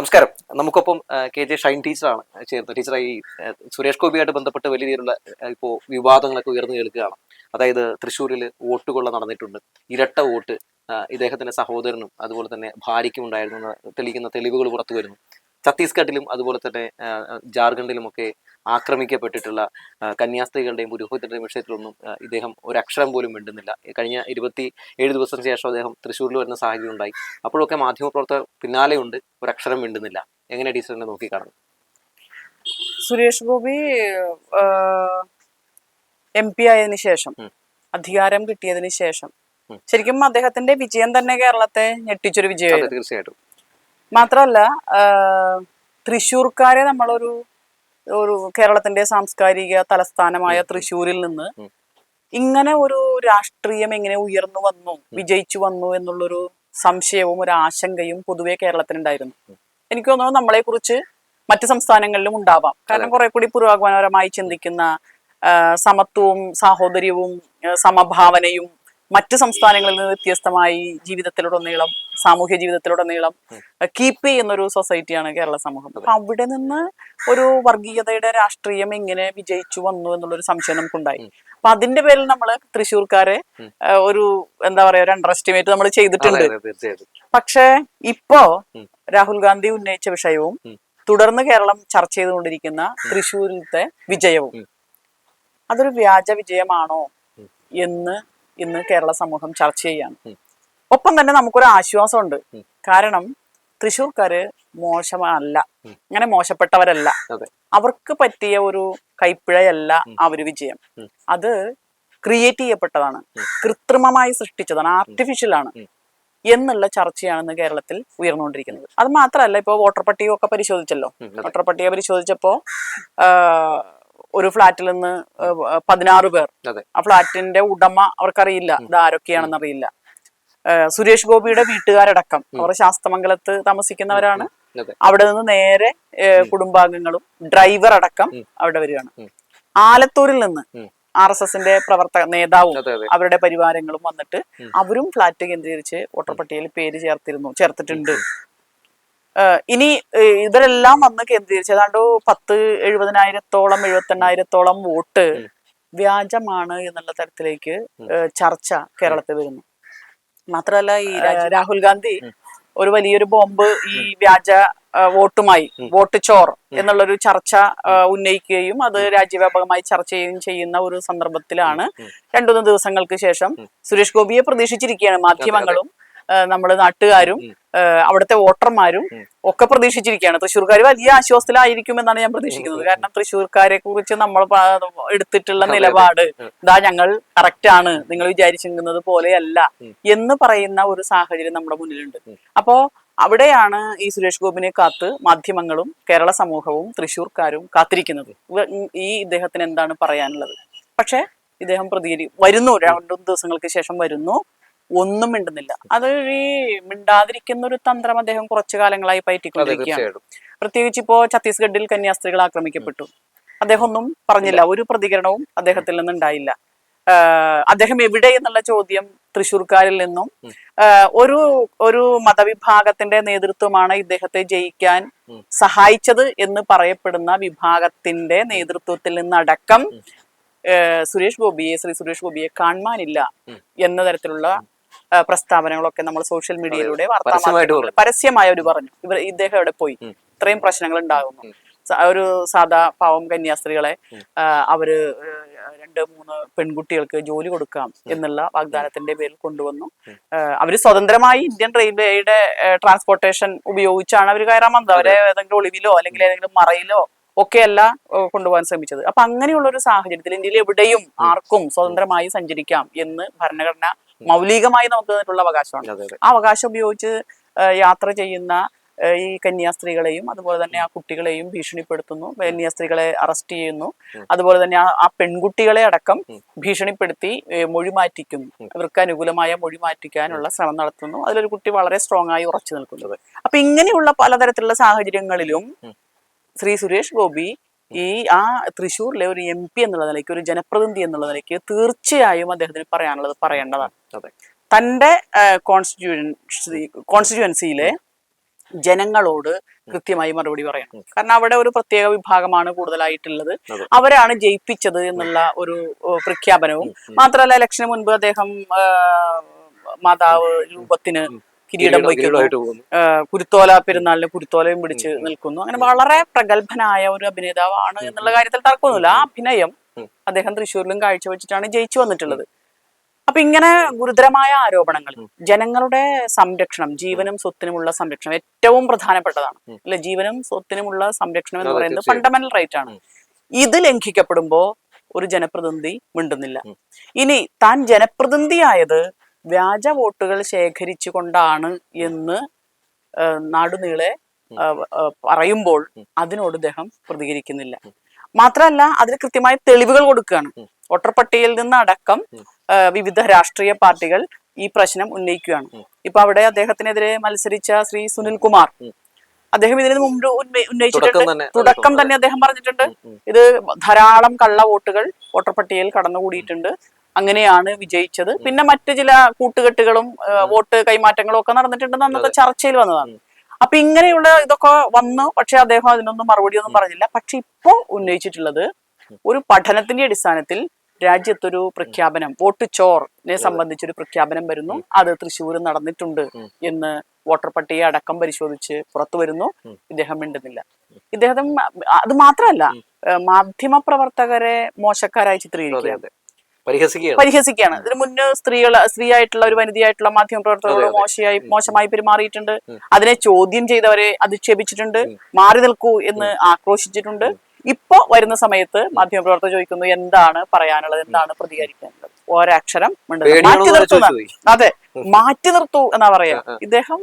നമസ്കാരം. നമുക്കൊപ്പം K J Shine ടീച്ചറാണ് ചേർന്നത്. ടീച്ചർ ഈ സുരേഷ് ഗോപിയായിട്ട് ബന്ധപ്പെട്ട് വലിയ രീതിയിലുള്ള ഇപ്പോൾ ഇപ്പോ വിവാദങ്ങളൊക്കെ ഉയർന്നു കേൾക്കുകയാണ്. അതായത് തൃശ്ശൂരിൽ വോട്ട് കൊള്ള നടന്നിട്ടുണ്ട്. ഇരട്ട വോട്ട് ഇദ്ദേഹത്തിന്റെ സഹോദരനും അതുപോലെ തന്നെ ഭാര്യയ്ക്കും ഉണ്ടായിരുന്നു തെളിയിക്കുന്ന തെളിവുകൾ പുറത്തു വരുന്നു. ഛത്തീസ്ഗഡിലും അതുപോലെ തന്നെ ജാർഖണ്ഡിലുമൊക്കെ ആക്രമിക്കപ്പെട്ടിട്ടുള്ള കന്യാസ്ത്രീകളുടെയും പുരോഹിതരുടെയും വിഷയത്തിലൊന്നും ഇദ്ദേഹം ഒരു അക്ഷരം പോലും മിണ്ടുന്നില്ല. കഴിഞ്ഞ ഇരുപത്തി ഏഴ് ദിവസത്തിന് ശേഷം അദ്ദേഹം തൃശ്ശൂരിൽ വരുന്ന സാഹചര്യം ഉണ്ടായി. അപ്പോഴൊക്കെ മാധ്യമപ്രവർത്തകർ പിന്നാലെയുണ്ട് ഒരു അക്ഷരം മിണ്ടുന്നില്ല. എങ്ങനെ ടീച്ചറിനെ നോക്കി കാണുന്നു സുരേഷ് ഗോപി എം പി ആയതിനു ശേഷം അധികാരം കിട്ടിയതിനു ശേഷം ശരിക്കും അദ്ദേഹത്തിന്റെ വിജയം തന്നെ കേരളത്തെ ഞെട്ടിച്ചൊരു വിജയം വിജയമായിരുന്നു തീർച്ചയായിട്ടും. മാത്രമല്ല ആ, തൃശ്ശൂർക്കാരെ നമ്മളൊരു ഒരു കേരളത്തിന്റെ സാംസ്കാരിക തലസ്ഥാനമായ തൃശ്ശൂരിൽ നിന്ന് ഇങ്ങനെ ഒരു രാഷ്ട്രീയം എങ്ങനെ ഉയർന്നു വന്നു വിജയിച്ചു വന്നു എന്നുള്ളൊരു സംശയവും ഒരു ആശങ്കയും പൊതുവെ കേരളത്തിനുണ്ടായിരുന്നു. എനിക്ക് തോന്നുന്നു നമ്മളെ കുറിച്ച് മറ്റു സംസ്ഥാനങ്ങളിലും ഉണ്ടാവാം. കാരണം കുറെ കൂടി പുരോഗമനപരമായി ചിന്തിക്കുന്ന സമത്വവും സാഹോദര്യവും സമഭാവനയും മറ്റ് സംസ്ഥാനങ്ങളിൽ നിന്ന് വ്യത്യസ്തമായി ജീവിതത്തിലുടനീളം സാമൂഹ്യ ജീവിതത്തിലുടനീളം കീപ്പ് ചെയ്യുന്നൊരു സൊസൈറ്റിയാണ് കേരള സമൂഹം. അപ്പൊ അവിടെ നിന്ന് ഒരു വർഗീയതയുടെ രാഷ്ട്രീയം എങ്ങനെ വിജയിച്ചു വന്നു എന്നുള്ളൊരു സംശയം നമുക്കുണ്ടായി. അപ്പൊ അതിന്റെ പേരിൽ നമ്മൾ തൃശ്ശൂർക്കാരെ ഒരു എന്താ പറയാ ഒരു അണ്ടർ എസ്റ്റിമേറ്റ് നമ്മൾ ചെയ്തിട്ടുണ്ട് പക്ഷേ ഇപ്പോ രാഹുൽ ഗാന്ധി ഉന്നയിച്ച വിഷയവും തുടർന്ന് കേരളം ചർച്ച ചെയ്തുകൊണ്ടിരിക്കുന്ന തൃശ്ശൂരിലത്തെ വിജയവും അതൊരു വ്യാജ വിജയമാണോ എന്ന് ഇന്ന് കേരള സമൂഹം ചർച്ച ചെയ്യാണ്. ഒപ്പം തന്നെ നമുക്കൊരു ആശ്വാസമുണ്ട്. കാരണം തൃശ്ശൂർക്കാര് മോശമല്ല. അങ്ങനെ മോശപ്പെട്ടവരല്ല. അവർക്ക് പറ്റിയ ഒരു കൈപ്പിഴയല്ല ആ ഒരു വിജയം. അത് ക്രിയേറ്റ് ചെയ്യപ്പെട്ടതാണ്. കൃത്രിമമായി സൃഷ്ടിച്ചതാണ്. ആർട്ടിഫിഷ്യൽ ആണ്. എന്നുള്ള ചർച്ചയാണ് ഇന്ന് കേരളത്തിൽ ഉയർന്നുകൊണ്ടിരിക്കുന്നത്. അത് മാത്രമല്ല ഇപ്പോൾ വോട്ടർ പട്ടിക ഒക്കെ പരിശോധിച്ചല്ലോ. വോട്ടർ പട്ടിക പരിശോധിച്ചപ്പോ ആ, ഒരു ഫ്ലാറ്റിൽ നിന്ന് പതിനാറ് പേർ. ആ ഫ്ലാറ്റിന്റെ ഉടമ അവർക്കറിയില്ല ഇത് ആരൊക്കെയാണെന്ന് അറിയില്ല സുരേഷ് ഗോപിയുടെ വീട്ടുകാരടക്കം. അവർ ശാസ്തമംഗലത്ത് താമസിക്കുന്നവരാണ്. അവിടെ നിന്ന് നേരെ കുടുംബാംഗങ്ങളും ഡ്രൈവർ അടക്കം അവിടെ വരികയാണ്. ആലത്തൂരിൽ നിന്ന്. ആർ എസ് എസിന്റെ പ്രവർത്തക നേതാവും അവരുടെ പരിവാരങ്ങളും വന്നിട്ട് അവരും ഫ്ലാറ്റ് കേന്ദ്രീകരിച്ച് വോട്ടർ പട്ടികയിൽ പേര് ചേർത്തിരുന്നു ചേർത്തിട്ടുണ്ട്. ഇനി ഇവരെല്ലാം വന്ന് കേന്ദ്രീകരിച്ചു ഏതാണ്ട് പത്ത് എഴുപതിനായിരത്തോളം എഴുപത്തെണ്ണായിരത്തോളം വോട്ട് വ്യാജമാണ് എന്നുള്ള തരത്തിലേക്ക് ചർച്ച കേരളത്തിൽ വരുന്നു. മാത്രമല്ല ഈ രാഹുൽ ഗാന്ധി ഒരു വലിയൊരു ബോംബ് ഈ വ്യാജ വോട്ടുമായി. വോട്ട് ചോർ എന്നുള്ളൊരു ചർച്ച ഉന്നയിക്കുകയും അത് രാജ്യവ്യാപകമായി ചർച്ച ചെയ്യുകയും ചെയ്യുന്ന ഒരു സന്ദർഭത്തിലാണ് ഉം. രണ്ടു മൂന്ന് ദിവസങ്ങൾക്ക് ശേഷം സുരേഷ് ഗോപിയെ പ്രതീക്ഷിച്ചിരിക്കുകയാണ് മാധ്യമങ്ങളും. നമ്മുടെ നാട്ടുകാരും അവിടുത്തെ വോട്ടർമാരും ഒക്കെ പ്രതീക്ഷിച്ചിരിക്കുകയാണ്. തൃശ്ശൂർക്കാർ വലിയ ആശ്വാസത്തിലായിരിക്കും എന്നാണ് ഞാൻ പ്രതീക്ഷിക്കുന്നത്. കാരണം തൃശ്ശൂർക്കാരെ കുറിച്ച് നമ്മൾ എടുത്തിട്ടുള്ള. നിലപാട്. ഇതാ ഞങ്ങൾ കറക്റ്റ് ആണ് നിങ്ങൾ വിചാരിച്ചിരിക്കുന്നത് പോലെയല്ല എന്ന് പറയുന്ന ഒരു സാഹചര്യം നമ്മുടെ മുന്നിലുണ്ട്. അപ്പോ അവിടെയാണ് ഈ സുരേഷ് ഗോപിനെ കാത്ത് മാധ്യമങ്ങളും കേരള സമൂഹവും തൃശ്ശൂർക്കാരും കാത്തിരിക്കുന്നത്. ഈ ഇദ്ദേഹത്തിന് എന്താണ് പറയാനുള്ളത്? പക്ഷെ ഇദ്ദേഹം പ്രതികരി വരുന്നു രണ്ടു ദിവസങ്ങൾക്ക് ശേഷം വരുന്നു. ഒന്നും മിണ്ടുന്നില്ല. അത് ഈ മിണ്ടാതിരിക്കുന്ന ഒരു തന്ത്രം അദ്ദേഹം കുറച്ചു കാലങ്ങളായി പയറ്റിക്കൊണ്ടിരിക്കുകയാണ്. പ്രത്യേകിച്ച് ഇപ്പോ ഛത്തീസ്ഗഡിൽ കന്യാസ്ത്രീകൾ ആക്രമിക്കപ്പെട്ടു. അദ്ദേഹം ഒന്നും പറഞ്ഞില്ല. ഒരു പ്രതികരണവും അദ്ദേഹത്തിൽ നിന്നുണ്ടായില്ല. ഉണ്ടായില്ല അദ്ദേഹം എവിടെ എന്നുള്ള ചോദ്യം തൃശ്ശൂർക്കാരിൽ നിന്നും ഒരു ഒരു മതവിഭാഗത്തിന്റെ നേതൃത്വമാണ് ഇദ്ദേഹത്തെ ജയിക്കാൻ സഹായിച്ചത് എന്ന് പറയപ്പെടുന്ന വിഭാഗത്തിന്റെ നേതൃത്വത്തിൽ നിന്നടക്കം സുരേഷ് ഗോപിയെ ശ്രീ സുരേഷ് ഗോപിയെ കാണുവാനില്ല എന്ന തരത്തിലുള്ള പ്രസ്താവനകളൊക്കെ നമ്മൾ സോഷ്യൽ മീഡിയയിലൂടെ വാർത്താ പരസ്യമായ ഒരു അവർ പറഞ്ഞു. ഇവർ ഇദ്ദേഹം എവിടെ പോയി? ഇത്രയും പ്രശ്നങ്ങൾ ഉണ്ടാകുന്നു ഒരു സാധാ പാവം കന്യാസ്ത്രീകളെ അവർ രണ്ട് മൂന്ന് പെൺകുട്ടികൾക്ക് ജോലി കൊടുക്കാം എന്നുള്ള വാഗ്ദാനത്തിന്റെ പേരിൽ കൊണ്ടുവന്നു. അവർ സ്വതന്ത്രമായി ഇന്ത്യൻ റെയിൽവേയുടെ ട്രാൻസ്പോർട്ടേഷൻ ഉപയോഗിച്ചാണ് അവർ കയറാൻ വന്നത്. അവരെ ഏതെങ്കിലും ഒളിവിലോ അല്ലെങ്കിൽ ഏതെങ്കിലും മറയിലോ ഒക്കെയല്ല കൊണ്ടുപോകാൻ ശ്രമിച്ചത്. അപ്പൊ അങ്ങനെയുള്ള ഒരു സാഹചര്യത്തിൽ ഇന്ത്യയിൽ എവിടെയും ആർക്കും സ്വതന്ത്രമായി സഞ്ചരിക്കാം എന്ന് ഭരണഘടന മൗലികമായി നമുക്ക് തന്നിട്ടുള്ള അവകാശമാണ്. ആ അവകാശം ഉപയോഗിച്ച് യാത്ര ചെയ്യുന്ന ഈ കന്യാസ്ത്രീകളെയും അതുപോലെ തന്നെ ആ കുട്ടികളെയും ഭീഷണിപ്പെടുത്തുന്നു കന്യാസ്ത്രീകളെ അറസ്റ്റ് ചെയ്യുന്നു അതുപോലെ തന്നെ ആ- പെൺകുട്ടികളെ അടക്കം ഭീഷണിപ്പെടുത്തി മൊഴി മാറ്റിക്കുന്നു ഇവർക്ക് അവർക്ക് അനുകൂലമായ മൊഴി മാറ്റിക്കാനുള്ള ശ്രമം നടത്തുന്നു. അതിലൊരു കുട്ടി വളരെ സ്ട്രോങ് ആയി ഉറച്ചു നിൽക്കുന്നത് അപ്പൊ ഇങ്ങനെയുള്ള പലതരത്തിലുള്ള സാഹചര്യങ്ങളിലും ശ്രീ സുരേഷ് ഗോപി ഈ ആ തൃശ്ശൂരിലെ ഒരു എം പി എന്നുള്ള നിലയ്ക്ക് ഒരു ജനപ്രതിനിധി എന്നുള്ള നിലയ്ക്ക് തീർച്ചയായും അദ്ദേഹത്തിന് പറയാനുള്ളത് പറയേണ്ടതാണ്. തന്റെ കോൺസ്റ്റിറ്റ്യൂൻസി കോൺസ്റ്റിറ്റ്യുവൻസിയിലെ ജനങ്ങളോട് കൃത്യമായി മറുപടി പറയണം. കാരണം അവിടെ ഒരു പ്രത്യേക വിഭാഗമാണ് കൂടുതലായിട്ടുള്ളത്. അവരാണ് ജയിപ്പിച്ചത് എന്നുള്ള ഒരു പ്രഖ്യാപനവും. മാത്രമല്ല ഇലക്ഷന് മുൻപ് അദ്ദേഹം മാതാവ് രൂപത്തിന് കിരീടം വയ്ക്കുന്നു. കുരുത്തോല പെരുന്നാളിന് കുരുത്തോലയും പിടിച്ച് നിൽക്കുന്നു. അങ്ങനെ വളരെ പ്രഗത്ഭനായ ഒരു അഭിനേതാവാണ് എന്നുള്ള കാര്യത്തിൽ തർക്കമൊന്നുമില്ല. ആ അഭിനയം അദ്ദേഹം തൃശ്ശൂരിലും കാഴ്ചവെച്ചിട്ടാണ് ജയിച്ചു വന്നിട്ടുള്ളത്. അപ്പൊ ഇങ്ങനെ ഗുരുതരമായ ആരോപണങ്ങൾ ജനങ്ങളുടെ സംരക്ഷണം ജീവനും സ്വത്തിനുമുള്ള സംരക്ഷണം ഏറ്റവും പ്രധാനപ്പെട്ടതാണ്. അല്ലെ ജീവനും സ്വത്തിനുമുള്ള സംരക്ഷണം എന്ന് പറയുന്നത് ഫണ്ടമെന്റൽ റൈറ്റ് ആണ്. ഇത് ലംഘിക്കപ്പെടുമ്പോ ഒരു ജനപ്രതിനിധി മിണ്ടുന്നില്ല. ഇനി താൻ ജനപ്രതിനിധിയായത് വ്യാജ വോട്ടുകൾ ശേഖരിച്ചുകൊണ്ടാണ് എന്ന് നാടുനീളെ പറയുമ്പോൾ അതിനോട് അദ്ദേഹം പ്രതികരിക്കുന്നില്ല. മാത്രമല്ല അതിന് കൃത്യമായ തെളിവുകൾ കൊടുക്കുകയാണ്. വോട്ടർ പട്ടികയിൽ നിന്ന് അടക്കം വിവിധ രാഷ്ട്രീയ പാർട്ടികൾ ഈ പ്രശ്നം ഉന്നയിക്കുകയാണ്. ഇപ്പൊ അവിടെ അദ്ദേഹത്തിനെതിരെ മത്സരിച്ച ശ്രീ സുനിൽ കുമാർ. അദ്ദേഹം ഇതിന് മുമ്പ് ഉന്നയിച്ചിട്ടുണ്ട്. തുടക്കം തന്നെ തുടക്കം തന്നെ. അദ്ദേഹം പറഞ്ഞിട്ടുണ്ട്. ഇത് ധാരാളം കള്ള വോട്ടുകൾ വോട്ടർ പട്ടികയിൽ കടന്നുകൂടിയിട്ടുണ്ട് അങ്ങനെയാണ് വിജയിച്ചത്. പിന്നെ മറ്റു ചില കൂട്ടുകെട്ടുകളും വോട്ട് കൈമാറ്റങ്ങളും ഒക്കെ നടന്നിട്ടുണ്ടെന്ന് അന്നത്തെ ചർച്ചയിൽ വന്നതാണ്. അപ്പൊ ഇങ്ങനെയുള്ള ഇതൊക്കെ വന്നു പക്ഷെ അദ്ദേഹം അതിനൊന്നും മറുപടി ഒന്നും പറഞ്ഞില്ല. പക്ഷെ ഇപ്പോൾ ഉന്നയിച്ചിട്ടുള്ളത് ഒരു പഠനത്തിന്റെ അടിസ്ഥാനത്തിൽ രാജ്യത്തൊരു പ്രഖ്യാപനം വോട്ട് ചോറിനെ സംബന്ധിച്ചൊരു പ്രഖ്യാപനം വരുന്നു. അത് തൃശ്ശൂർ നടന്നിട്ടുണ്ട് എന്ന് വോട്ടർ പട്ടിക അടക്കം പരിശോധിച്ച് പുറത്തു വരുന്നു. ഇദ്ദേഹം മിണ്ടുന്നില്ല. ഇദ്ദേഹം അത് മാത്രമല്ല മാധ്യമ പ്രവർത്തകരെ മോശക്കാരായി ചിത്രീകരിക്കുന്നത് ചിത്രീകരിക്കുക പരിഹസിക്കുകയാണ്. ഇതിന് മുന്നേ സ്ത്രീകൾ സ്ത്രീയായിട്ടുള്ള ഒരു വനിതയായിട്ടുള്ള മാധ്യമ പ്രവർത്തകരോട് മോശമായി മോശമായി പെരുമാറിയിട്ടുണ്ട്. അതിനെ ചോദ്യം ചെയ്തവരെ അധിക്ഷേപിച്ചിട്ടുണ്ട് മാറി നിൽക്കൂ എന്ന് ആക്രോശിച്ചിട്ടുണ്ട്. ഇപ്പോ വരുന്ന സമയത്ത് മാധ്യമ പ്രവർത്തകർ ചോദിക്കുന്നു എന്താണ് പറയാനുള്ളത്? എന്താണ് പ്രതികരിക്കാനുള്ളത് ഒരക്ഷരം. മാറ്റി നിർത്തുന്ന അതെ മാറ്റി നിർത്തൂ എന്നാ പറയാ. ഇദ്ദേഹം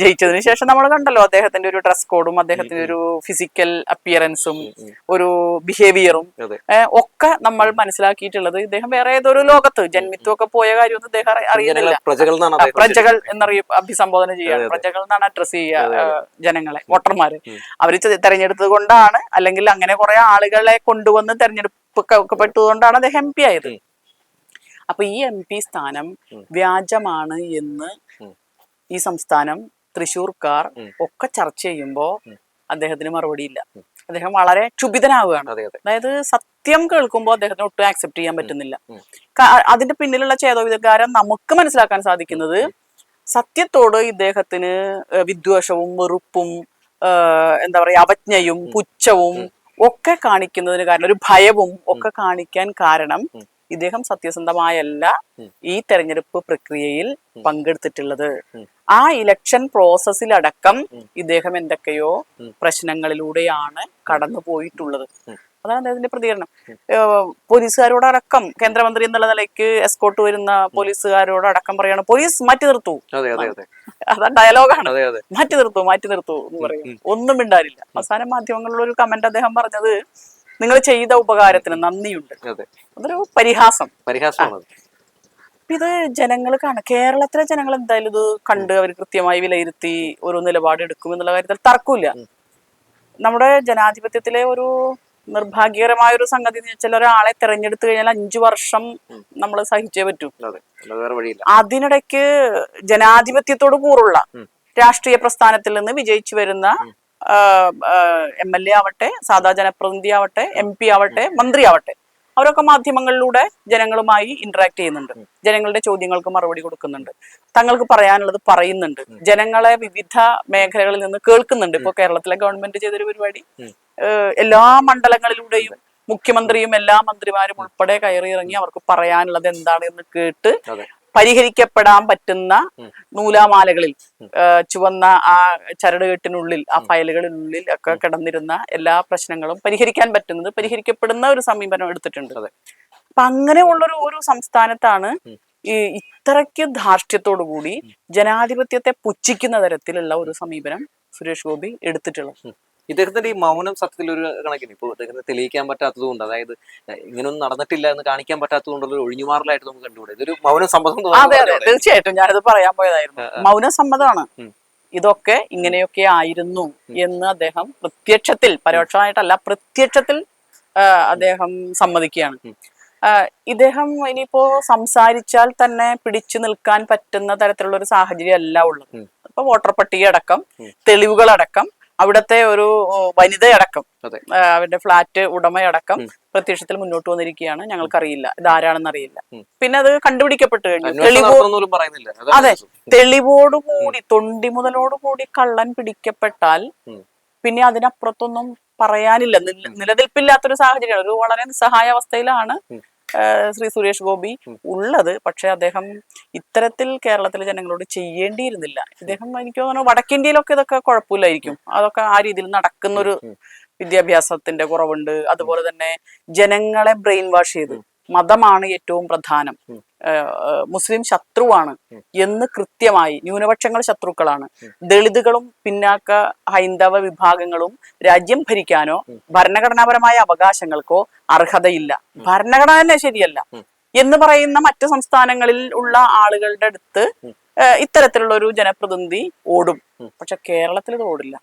ജയിച്ചതിന് ശേഷം നമ്മൾ കണ്ടല്ലോ അദ്ദേഹത്തിന്റെ ഒരു ഡ്രസ് കോഡും അദ്ദേഹത്തിന്റെ ഒരു ഫിസിക്കൽ അപ്പിയറൻസും ഒരു ബിഹേവിയറും ഒക്കെ നമ്മൾ മനസ്സിലാക്കിയിട്ടുള്ളത് ഇദ്ദേഹം വേറെ ഏതൊരു ലോകത്ത് ജന്മിത്വം ഒക്കെ പോയ കാര്യമൊന്നും ഇദ്ദേഹം അറിയുന്നില്ല. പ്രജകൾ എന്നറിയ അഭിസംബോധന ചെയ്യുക. പ്രജകൾ എന്നാണ് അഡ്രസ് ചെയ്യുക ജനങ്ങളെ വോട്ടർമാര്. അവർ തെരഞ്ഞെടുത്തത് കൊണ്ടാണ് അല്ലെങ്കിൽ അങ്ങനെ കുറെ ആളുകളെ കൊണ്ടുവന്ന് തെരഞ്ഞെടുക്കപ്പെട്ടതുകൊണ്ടാണ് അദ്ദേഹം എം പി ആയത്. അപ്പൊ ഈ എം പി സ്ഥാനം വ്യാജമാണ് എന്ന്. ഈ സംസ്ഥാനം തൃശൂർക്കാർ ഒക്കെ ചർച്ച ചെയ്യുമ്പോ അദ്ദേഹത്തിന് മറുപടിയില്ല അദ്ദേഹം വളരെ ക്ഷുഭിതനാവുകയാണ്. അതെ അതെ. അതായത് സത്യം കേൾക്കുമ്പോൾ അദ്ദേഹത്തിന് ഒട്ടും ആക്സെപ്റ്റ് ചെയ്യാൻ പറ്റുന്നില്ല. അതിന്റെ പിന്നിലുള്ള ചേതോവിധകാരം നമുക്ക് മനസ്സിലാക്കാൻ സാധിക്കുന്നത് സത്യത്തോട് ഇദ്ദേഹത്തിന് വിദ്വേഷവും വെറുപ്പും എന്താ പറയാ അവജ്ഞയും പുച്ഛവും ഒക്കെ കാണിക്കുന്നതിന് കാരണം ഒരു ഭയവും ഒക്കെ കാണിക്കാൻ കാരണം ഇദ്ദേഹം സത്യസന്ധമായല്ല ഈ തെരഞ്ഞെടുപ്പ് പ്രക്രിയയിൽ പങ്കെടുത്തിട്ടുള്ളത്. ആ ഇലക്ഷൻ പ്രോസസ്സിലടക്കം ഇദ്ദേഹം എന്തൊക്കെയോ പ്രശ്നങ്ങളിലൂടെയാണ് കടന്നു പോയിട്ടുള്ളത്. അതാണ് അദ്ദേഹത്തിന്റെ പ്രതികരണം. പോലീസുകാരോടടക്കം കേന്ദ്രമന്ത്രി എന്നുള്ള നിലയ്ക്ക് എസ്കോട്ട് വരുന്ന പോലീസുകാരോടടക്കം പറയാണ് പോലീസ് മാറ്റി നിർത്തു. അതെ ഡയലോഗാണ് മാറ്റി നിർത്തു മാറ്റി നിർത്തു എന്ന് പറയും. ഒന്നും മിണ്ടാറില്ല അവസാന മാധ്യമങ്ങളിലൊരു ഒരു കമന്റ് അദ്ദേഹം പറഞ്ഞത് നിങ്ങൾ ചെയ്ത ഉപകാരത്തിന് നന്ദിയുണ്ട്. അതൊരു പരിഹാസം. പരിഹാസമാണ് ഇത് ജനങ്ങൾ കാണും കേരളത്തിലെ ജനങ്ങൾ എന്തായാലും ഇത് കണ്ട് അവർ കൃത്യമായി വിലയിരുത്തി ഒരു നിലപാട് എടുക്കും എന്നുള്ള കാര്യത്തിൽ തർക്കമില്ല. നമ്മുടെ ജനാധിപത്യത്തിലെ ഒരു നിർഭാഗ്യകരമായ ഒരു സംഗതി എന്ന് വെച്ചാൽ ഒരാളെ തെരഞ്ഞെടുത്തു കഴിഞ്ഞാൽ അഞ്ചു വർഷം നമ്മൾ സഹിച്ചേ പറ്റൂ. അതിനിടയ്ക്ക് ജനാധിപത്യത്തോട് കൂറുള്ള രാഷ്ട്രീയ പ്രസ്ഥാനത്തിൽ നിന്ന് വിജയിച്ചു വരുന്ന എം എൽ എ ആവട്ടെ സാധാ ജനപ്രതിനിധി ആവട്ടെ എം പി ആവട്ടെ മന്ത്രി ആവട്ടെ അവരൊക്കെ മാധ്യമങ്ങളിലൂടെ ജനങ്ങളുമായി ഇന്ററാക്ട് ചെയ്യുന്നുണ്ട്. ജനങ്ങളുടെ ചോദ്യങ്ങൾക്ക് മറുപടി കൊടുക്കുന്നുണ്ട്. തങ്ങൾക്ക് പറയാനുള്ളത് പറയുന്നുണ്ട്. ജനങ്ങളെ വിവിധ മേഖലകളിൽ നിന്ന് കേൾക്കുന്നുണ്ട്. ഇപ്പൊ കേരളത്തിലെ ഗവൺമെന്റ് ചെയ്തൊരു പരിപാടി. എല്ലാ മണ്ഡലങ്ങളിലൂടെയും മുഖ്യമന്ത്രിയും എല്ലാ മന്ത്രിമാരും ഉൾപ്പെടെ കയറിയിറങ്ങി അവർക്ക് പറയാനുള്ളത് എന്താണെന്ന് കേട്ട് പരിഹരിക്കപ്പെടാൻ പറ്റുന്ന നൂലാമാലകളിൽ ചുവന്ന ആ ചരടുകെട്ടിനുള്ളിൽ ആ ഫയലുകളിനുള്ളിൽ ഒക്കെ കിടന്നിരുന്ന എല്ലാ പ്രശ്നങ്ങളും പരിഹരിക്കാൻ പറ്റുന്നത് പരിഹരിക്കപ്പെടുന്ന ഒരു സമീപനം എടുത്തിട്ടുണ്ട്. അപ്പൊ അങ്ങനെയുള്ളൊരു ഒരു സംസ്ഥാനത്താണ് ഈ ഇത്രയ്ക്ക് ധാർഷ്ട്യത്തോടു കൂടി ജനാധിപത്യത്തെ പുച്ഛിക്കുന്ന തരത്തിലുള്ള ഒരു സമീപനം സുരേഷ് ഗോപി എടുത്തിട്ടുള്ളത്. ഇദ്ദേഹത്തിന്റെ ഈ മൗനം സത്യത്തിൽ ഒരു കണക്കിന് ഇപ്പോൾ ഇദ്ദേഹത്തിന് തെളിയിക്കാൻ പറ്റാത്തത് കൊണ്ട് അതായത് ഇങ്ങനൊന്നും നടന്നിട്ടില്ല എന്ന് കാണിക്കാൻ പറ്റാത്തത് കൊണ്ടുള്ള ഒരു ഒഴിഞ്ഞുമാറലായിട്ട് നമുക്ക് കണ്ടുകൂടെ? ഇതൊരു മൗന സമ്മതം അതെ അതെ. തീർച്ചയായിട്ടും ഞാനത് പറയാൻ പോയതായിരുന്നു. മൗന സമ്മതമാണ്. ഇതൊക്കെ ഇങ്ങനെയൊക്കെ ആയിരുന്നു എന്ന് അദ്ദേഹം പ്രത്യക്ഷത്തിൽ പരോക്ഷമായിട്ടല്ല പ്രത്യക്ഷത്തിൽ അദ്ദേഹം സമ്മതിക്കുകയാണ്. ഇദ്ദേഹം ഇനിയിപ്പോ സംസാരിച്ചാൽ തന്നെ പിടിച്ചു നിൽക്കാൻ പറ്റുന്ന തരത്തിലുള്ള ഒരു സാഹചര്യം അല്ല ഉള്ളത്. അപ്പൊ വോട്ടർ പട്ടിക അടക്കം തെളിവുകൾ തെളിവുകളടക്കം അവിടുത്തെ ഒരു വനിതയടക്കം അവരുടെ ഫ്ളാറ്റ് ഉടമയടക്കം. പ്രത്യക്ഷത്തിൽ മുന്നോട്ട് വന്നിരിക്കുകയാണ്. ഞങ്ങൾക്കറിയില്ല. ഇതാരാണെന്ന് അറിയില്ല പിന്നെ അത് കണ്ടുപിടിക്കപ്പെട്ടു കഴിഞ്ഞു. അതെ. തെളിവോടുകൂടി തൊണ്ടി മുതലോടുകൂടി കള്ളൻ പിടിക്കപ്പെട്ടാൽ പിന്നെ അതിനപ്പുറത്തൊന്നും പറയാനില്ല. നില- നിലനിൽപ്പില്ലാത്തൊരു സാഹചര്യമാണ്. ഒരു വളരെ നിസ്സഹായ അവസ്ഥയിലാണ് ശ്രീ സുരേഷ് ഗോപി ഉള്ളത്. പക്ഷെ അദ്ദേഹം ഇത്തരത്തിൽ കേരളത്തിലെ ജനങ്ങളോട് ചെയ്യേണ്ടിയിരുന്നില്ല. അദ്ദേഹം എനിക്ക് തോന്നുന്നു വടക്കേന്ത്യയിലൊക്കെ ഇതൊക്കെ കുഴപ്പമില്ലായിരിക്കും. അതൊക്കെ ആ രീതിയിൽ നടക്കുന്നൊരു. വിദ്യാഭ്യാസത്തിന്റെ കുറവുണ്ട്. അതുപോലെ തന്നെ ജനങ്ങളെ ബ്രെയിൻ വാഷ് ചെയ്ത് മതമാണ് ഏറ്റവും പ്രധാനം. മുസ്ലിം ശത്രുവാണ്. എന്ന് കൃത്യമായി ന്യൂനപക്ഷങ്ങൾ ശത്രുക്കളാണ്. ദളിതുകളും പിന്നാക്ക ഹൈന്ദവ വിഭാഗങ്ങളും രാജ്യം ഭരിക്കാനോ. ഭരണഘടനാപരമായ അവകാശങ്ങൾക്കോ അർഹതയില്ല. ഭരണഘടന തന്നെ ശരിയല്ല. എന്ന് പറയുന്ന മറ്റു സംസ്ഥാനങ്ങളിൽ ഉള്ള ആളുകളുടെ അടുത്ത് ഇത്തരത്തിലുള്ള ഒരു ജനപ്രതിനിധി ഓടും. പക്ഷെ കേരളത്തിൽ ഇത് ഓടില്ല.